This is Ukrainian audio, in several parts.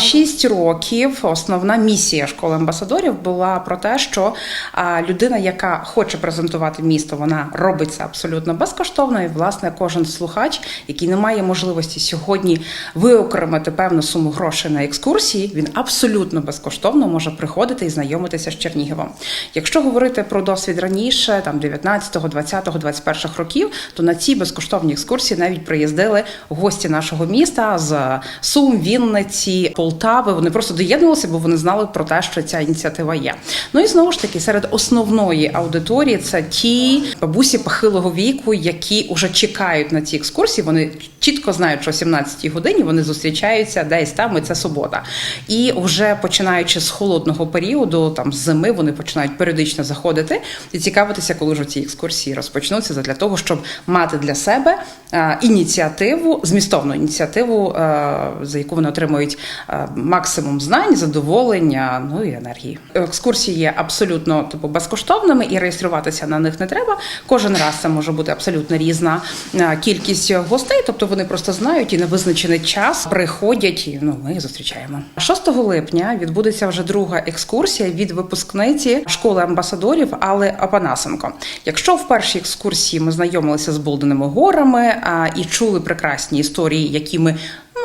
Шість років основна місія школи амбасадорів була про те, що людина, яка хоче презентувати місто, вона робить це абсолютно безкоштовно. І власне кожен слухач, який не має можливості сьогодні виокремити певну суму грошей на екскурсії, він абсолютно безкоштовно може приходити і знайомитися з Черніговом. Якщо говорити про досвід раніше, там 19-го, 20-го, 21-х років, то на ці безкоштовні екскурсії навіть приїздили гості нашого міста з Сум, Вінниці, Полтави. Вони просто доєднувалися, бо вони знали про те, що ця ініціатива є. Ну і знову ж таки, серед основної аудиторії це ті бабусі похилого віку, які вже чекають на ці екскурсії. Вони чітко знають, що о 17-й годині вони зустрічаються десь там, і це субота. І вже починаючи з холодного періоду, там зими, вони починають періодично заходити і цікавитися, коли ж ці екскурсії розпочнуться, для того, щоб мати для себе е, ініціативу, змістовну ініціативу, е, за яку вони отримують е, максимум знань, задоволення, ну і енергії. Екскурсії є абсолютно типу безкоштовними і реєструватися на них не треба. Кожен раз це може бути абсолютно різна е, кількість гостей, тобто вони просто знають і на визначений час приходять. І ну ми їх зустрічаємо. 6 липня відбудеться вже друга екскурсія від випускниці школи амбасадорів Алли Апанасенко. Якщо в першій екскурсії ми знайомилися з Болденими горами а, і чули прекрасні історії, які ми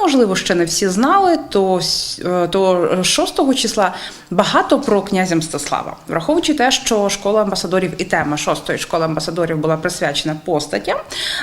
Можливо, ще не всі знали, то, е, то 6 числа багато про князя Мстислава. Враховуючи те, що школа амбасадорів і тема 6 школи амбасадорів була присвячена постатям,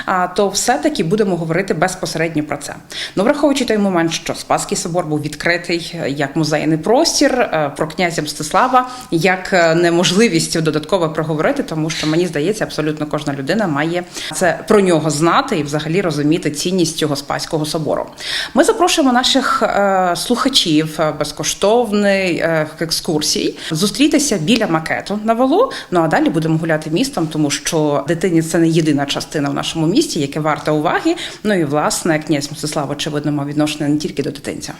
а, то все-таки будемо говорити безпосередньо про це. Ну, враховуючи той момент, що Спаський собор був відкритий е, як музейний простір, е, про князя Мстислава як неможливість додатково проговорити, тому що мені здається, абсолютно кожна людина має це про нього знати і взагалі розуміти цінність цього Спаського собору. Ми запрошуємо наших е, слухачів безкоштовних безкоштовний е, екскурсій зустрітися біля макету на валу. Ну а далі будемо гуляти містом, тому що дитині це не єдина частина в нашому місті, яке варта уваги. Ну і власне князь Мстислав, очевидно, мав відношення не тільки до дитинця.